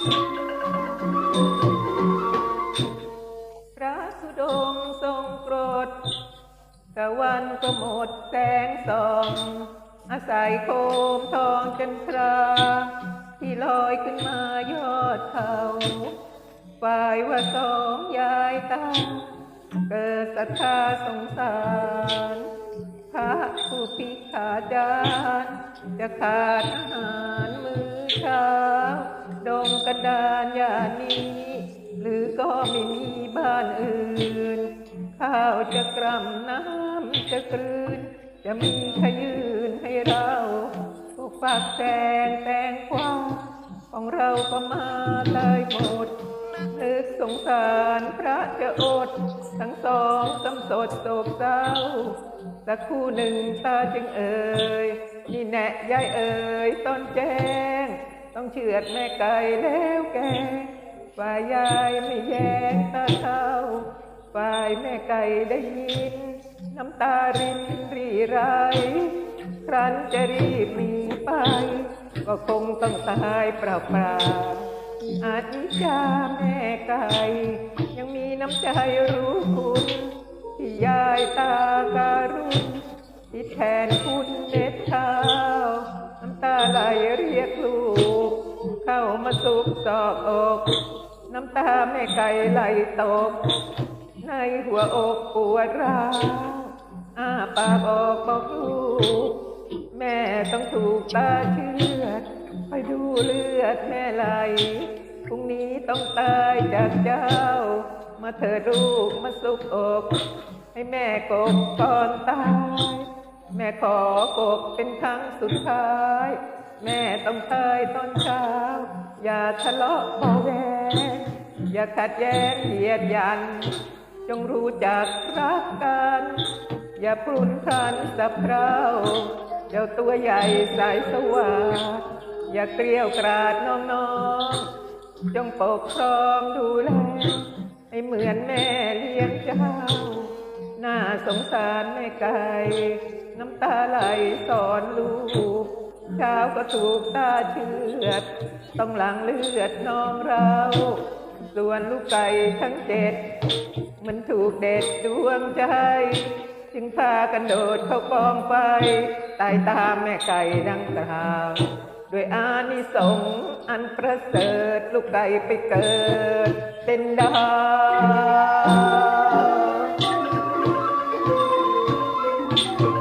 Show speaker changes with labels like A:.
A: พระสุดงทรงกรธตะวันก็หมดแสงส่อง อาศัยโคมทองจันทรา ที่ลอยขึ้นมายอดเขาฝ่ายว่สองยายตาเกิดศรัทธสงสารพระผู้พิขาดานจะขาดอาหารมื้อเช้า ดงกันดานอย่างนี้ หรือก็ไม่มีบ้านอื่น ข้าวจะกรำน้ำจะกลืน จะมีขยืนให้เราพวกฝากแตงแตงกวาของเราก็มาเลยหมดนึกสงสารพระจะอด ทั้งสองสำสดโศกเศร้า สักคู่หนึ่งตาจึงเอ่ย นี่แน่ยายเอ่ยต้นแจ้ ต้องเชือดแม่ไก่แล้วแกฝ่ายยายไม่แย้งตาเท่าฝ่ายแม่ไก่ได้ยิน น้ำตารินรีไรครั้นจะรีบหนีไป ก็คงต้องตายเปล่าๆอาทิจาแม่ไก่ยังมีน้ำใจรู้คุณที่ยายตาการุณที่แทนคุณเน็ดเท้า ตาไหลเรียกลูก เข้ามาสุกซอกอกน้ำตาแม่ไก่ไหลตก ในหัวอกปวดร้าวอ้าปากออกบอกลูก แม่ต้องถูกตาเชือดไปดูเลือดแม่ไหลพรุ่งนี้ต้องตายจากเจ้า มาเถิดลูกมาสุกอก ให้แม่กบก่อนตาย แม่ขอกบเป็นครั้งสุดท้าย แม่ต้องตายตอนเช้า อย่าทะเลาะเบาแวงอย่าขัดแย้งเหยียดยัน จงรู้จักรักกัน อย่าพรุนพันสับเพร่าเจ้าตัวใหญ่สายสว่างอย่าเกลียวกราดน้องๆ จงปกครองดูแลให้เหมือนแม่เลี้ยงเจ้า สงสารแม่ไก่น้ำตาไหลสอนลูกเช้าก็ถูกตาเชือด ต้องหลังเลือดน้องเราส่วนลูกไก่ทั้งเจ็ด มันถูกเด็ดดวงใจ จึงพากันโดดเข้ากองไฟตายตามแม่ไก่ดังกล่าวด้วยอานิสงส์อันประเสริฐ ลูกไก่ไปเกิด เป็นดาว Thank you.